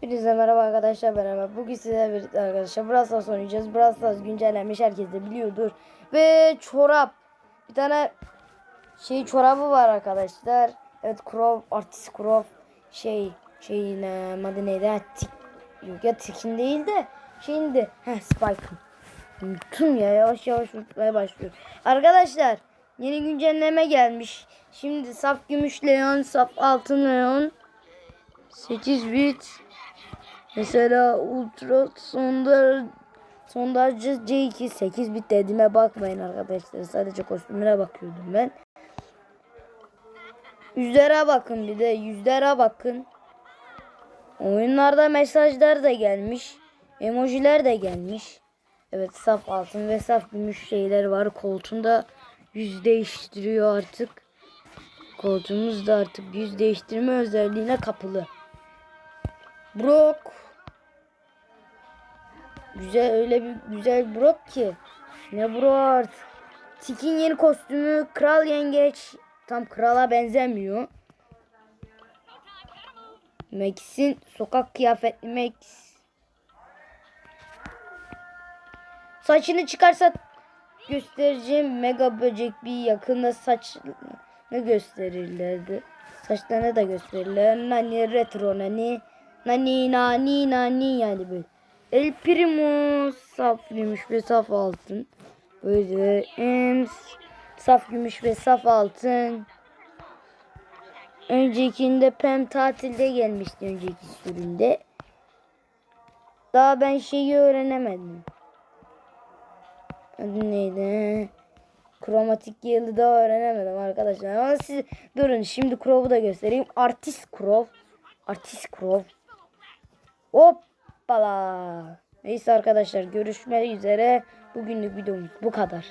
Hepinize merhaba arkadaşlar beraber. Bugün sizlerle birlikte arkadaşlar Brawl Stars oynayacağız. Brawl Stars güncellenmiş herkes de biliyordur. Ve çorap. Bir tane şey çorabı var arkadaşlar. Evet Crow, Artist Crow şey şeyin e, adı neydi? Tik, yok ya Tik'in değil de şeyin de heh. Unuttum ya yavaş yavaş unutmaya başlıyor. Arkadaşlar yeni güncelleme gelmiş. Şimdi saf gümüş Leon, saf altın Leon. 8 bit. Mesela ultra sondaj sondajcı C2 8 bit dediğime bakmayın arkadaşlar. Sadece kostümüne bakıyordum ben. Yüzlere bakın bir de yüzlere bakın. Oyunlarda mesajlar da gelmiş. Emojiler de gelmiş. Evet saf altın ve saf gümüş şeyler var. Koltuğunda yüz değiştiriyor artık. Koltuğumuz da artık yüz değiştirme özelliğine kapılı. Brock. Güzel öyle bir güzel Brock ki. Ne Brock? Tik'in yeni kostümü Kral Yengeç. Tam krala benzemiyor. Max'in sokak kıyafetli Max. Saçını çıkarsa göstereceğim mega böcek bir yakında saçını gösterirlerdi. Saçlarını da gösterirler. Nani retro nani. Nani nani nani yani böyle. El Primo saf gümüş ve saf altın. Böyle Ems saf gümüş ve saf altın. Öncekinde Pem tatilde gelmişti önceki sürümde. Daha ben şeyi öğrenemedim. Adı neydi? Kromatik yılı da öğrenemedim arkadaşlar. Ama siz durun şimdi Crow'u da göstereyim. Artist Crow. Artist Crow. Hoppala. Neyse arkadaşlar görüşmek üzere. Bugünlük videomuz bu kadar.